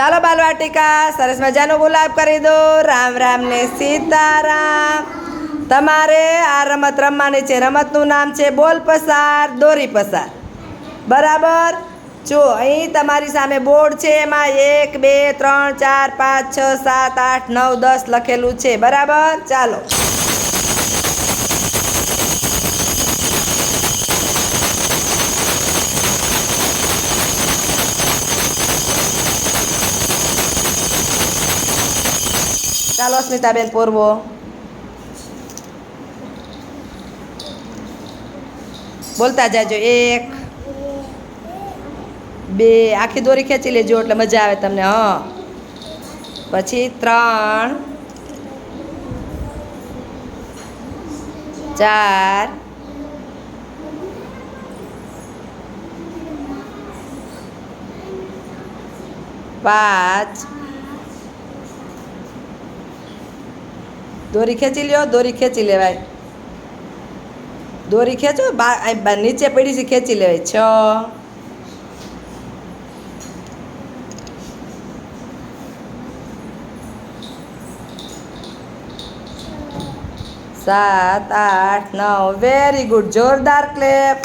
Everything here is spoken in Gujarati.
ચાલો બાલવાટિકા, સરસ મજાનો ગુલાબ કરી દો. રામ રામ ને સીતારામ. તમારે આ રમત રમવાની છે, રમતનું નામ છે બોલ પસાર, દોરી પસાર. બરાબર? જો અહીં તમારી સામે બોર્ડ છે, એમાં એક, બે, ત્રણ, ચાર, પાંચ, છ, સાત, આઠ, નવ, દસ લખેલું છે. બરાબર? ચાલો. ચાલો સ્મિતાબેન પૂરવો બોલતા જાજો એક બે આખી દોરી ખેંચી લેજો એટલે મજા આવે તમને હ પછી ત્રણ ચાર પાંચ દોરી ખેંચી લ્યો, દોરી ખેંચી લેવાય. દોરી ખેંચો, બા નીચે પડી છે, ખેંચી લેવાય. છ. સાત, આઠ, નવ. વેરી ગુડ જોરદાર ક્લેપ